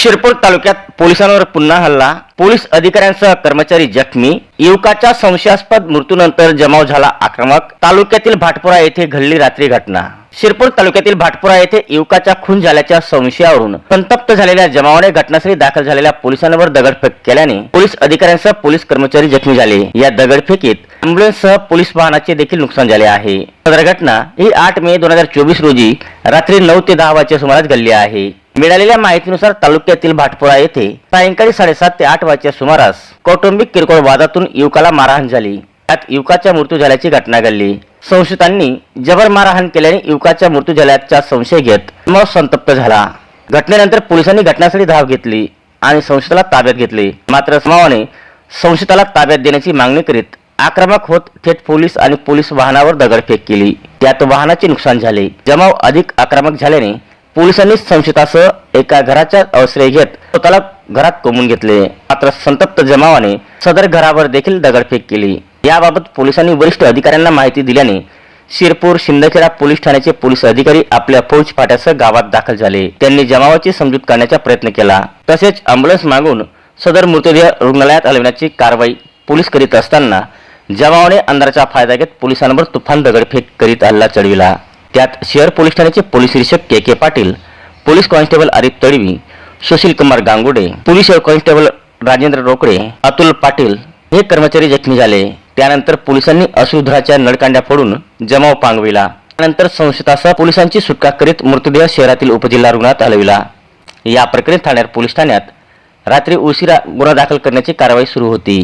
शिरपूर तालुक्यात पोलिसांवर पुन्हा हल्ला. पोलीस अधिकाऱ्यांसह कर्मचारी जखमी. युवकाच्या संशयास्पद मृत्यूनंतर जमाव झाला आक्रमक. तालुक्यातील भाटपुरा येथे घडली रात्री घटना. शिरपूर तालुक्यातील भाटपुरा येथे युवकाचा खून झाल्याच्या संशयावरून संतप्त झालेल्या जमावाने घटनास्थळी दाखल झालेल्या पोलिसांवर दगडफेक केल्याने पोलीस अधिकाऱ्यांसह पोलीस कर्मचारी जखमी झाले. या दगडफेकीत अँब्युलन्ससह पोलीस वाहनाचे देखील नुकसान झाले आहे. सदर घटना ही आठ मे दोन हजार चोवीस रोजी रात्री नऊ ते दहा वाजच्या सुमारास घडली आहे. मिळालेल्या माहितीनुसार तालुक्यातील भाटपुरा येथे सायंकाळी साडेसात ते आठ वाजच्या सुमारास कौटुंबिक किरकोळ वादातून युवकाला मारहाण झाली. त्यात युवकाचा मृत्यू झाल्याची घटना घडली. संशयितांनी जबर मारहाण केल्याने युवकाचा मृत्यू झाल्याचा संशय घेत मग संतप्त झाला. घटनेनंतर पोलिसांनी घटनास्थळी धाव घेतली आणि संशयाला ताब्यात घेतले. मात्र समावाने संशयाला ताब्यात देण्याची मागणी करीत आक्रमक होत थेट पोलीस आणि पोलीस वाहनावर दगडफेक केली. त्यात वाहनाचे नुकसान झाले. जमाव अधिक आक्रमक झाल्याने पोलिसांनी संशयितासह एका घराचा आश्रय घेत स्वतःला घरात कोंबून घेतले. मात्र संतप्त जमावाने सदर घरावर देखील दगडफेक केली. याबाबत पोलिसांनी वरिष्ठ अधिकाऱ्यांना माहिती दिल्याने शिरपूर शिंदखेडा पोलीस ठाण्याचे पोलीस अधिकारी आपल्या फौज फाट्यासह गावात दाखल झाले. त्यांनी जमावाची समजूत करण्याचा प्रयत्न केला. तसेच अँब्युलन्स मागून सदर मृतदेह रुग्णालयात हलविण्याची कारवाई पोलीस करीत असताना जमावाने अंधाराचा फायदा घेत पोलिसांवर तुफान दगडफेक करीत हल्ला चढविला. त्यात शहर पोलीस ठाण्याचे पोलीस निरीक्षक K K Patil police constable Arif Tadvi Sushil Kumar Gangude police constable Rajendra Rokade Atul Patil हे कर्मचारी जखमी झाले. त्यानंतर पोलिसांनी अश्रुधराच्या नळकांड्या फोडून जमाव पांगविला. त्यानंतर संशयितासह पोलिसांची सुटका करीत मृतदेह शहरातील उपजिल्हा रुग्णात हलविला. या प्रकरणी ठाण्यात पोलीस ठाण्यात रात्री उशिरा गुन्हा दाखल करण्याची कारवाई सुरू होती.